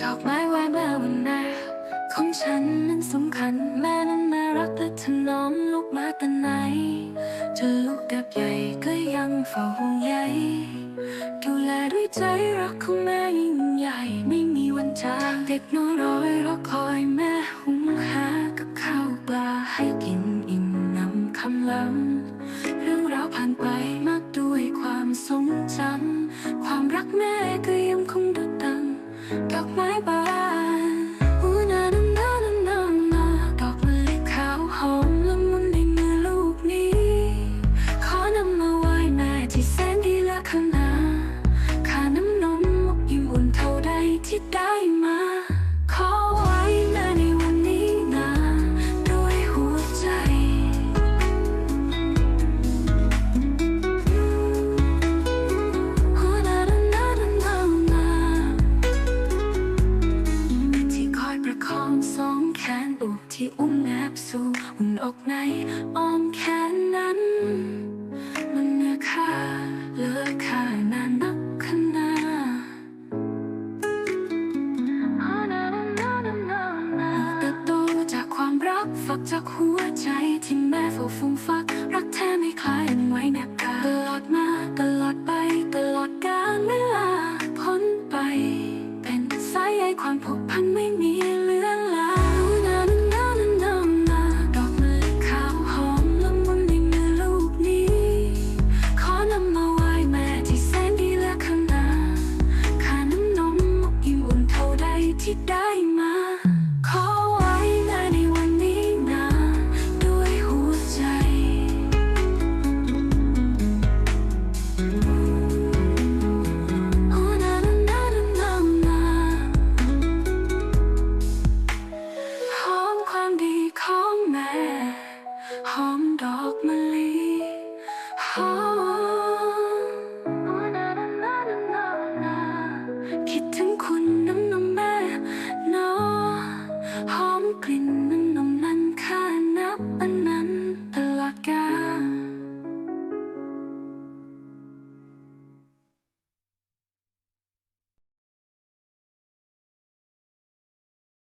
ดอกไม้ไหวเมื่วันแรกของฉันนั้นสำคัญแม่นั้นมารักและถนอมลูกมาแต่ไหนจะลูกกับใหญ่ก็ยังเฝ้าห่วงใยดูแลด้วยใจรักของแม่ยิ่งใหญ่ไม่มีวันจางเด็กน้อยรอยรอคอยแม่หุงหากับข้าวปลาให้กินอิ่มนำคำลำเรื่องราวผ่านไปมากด้ว ทรงจำความรัก องสองแขนอกที่อุ้มแนบสู่อุ่นอกในอ้อมแขนนั้น มันเนื้อค่าเลือค่านานนักขนาเติบโตจากความรักฝักจากหัวใจที่แม่ฝ้าฟุ้งฟัก